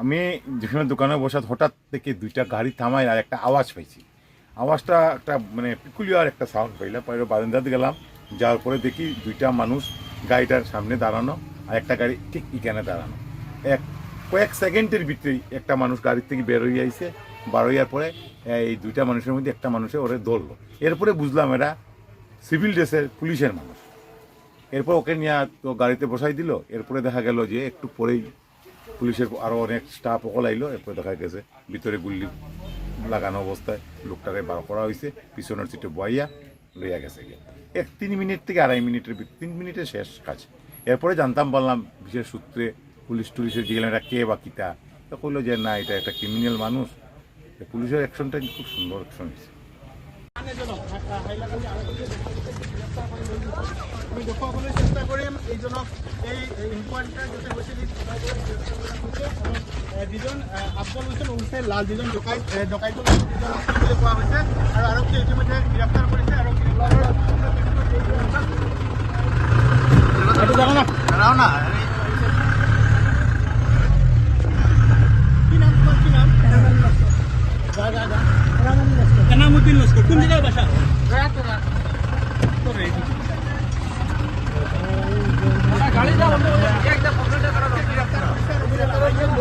আমি যেখানে দোকানে বসা হঠাৎ থেকে দুইটা গাড়ি থামাই আর একটা আওয়াজ পাইছি। আওয়াজটা একটা মানে পিকুলিয়ার একটা সাউন্ড পাইলাম পরে বারান্দাতে গেলাম, যাওয়ার পরে দেখি দুইটা মানুষ গাড়িটার সামনে দাঁড়ানো আর একটা গাড়ি ঠিক এখানে দাঁড়ানো। এক কয়েক সেকেন্ডের ভিতরেই একটা মানুষ গাড়ির থেকে বের হয়ে আইছে। বার হইয়ার পরে এই দুইটা মানুষের মধ্যে একটা মানুষে ওরে ধরলো। এরপরে বুঝলাম এরা সিভিল ড্রেসের পুলিশের মানুষ। এরপর ওকে নিয়ে তো গাড়িতে বসাই দিল। এরপরে দেখা গেল যে একটু পরেই পুলিশের আরও অনেক স্টাফ ওকল আইলো এরপরে দেখা গেছে। ভিতরে গুল্লি লাগানো অবস্থায় লোকটাকে বার করা হয়েছে পিছনের সিটে বয়াইয়া লইয়া গেছে এক তিন মিনিট থেকে আড়াই মিনিটের তিন মিনিটে শেষ কাজ। এরপরে জানতাম, বললাম, বিশেষ সূত্রে পুলিশ টুলিশের জিগেলাম এটা কে বা কিতা। তো কইলো যে, না, এটা একটা ক্রিমিনাল মানুষ। পুলিশের অ্যাকশনটা খুব সুন্দর অ্যাকশন হয়েছে আমি দেখুৱাবলৈ চেষ্টা কৰিম এইজনক এই ইনকুৱাৰীটা যাতে হৈছে যিজন আফজল লাল যিজন ডকাইত আছিল বুলি কোৱা হৈছে আৰু আৰক্ষীয়ে ইতিমধ্যে গ্ৰেপ্তাৰ কৰিছে আৰু গ্ৰেপ্তাৰৰ কি নাম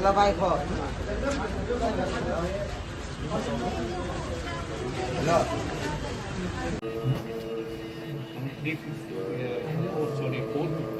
যা এনামুদ্দিন লস্কর কোন জেগার বাসা লৈ গৈছে Labay ko. This is uh, also report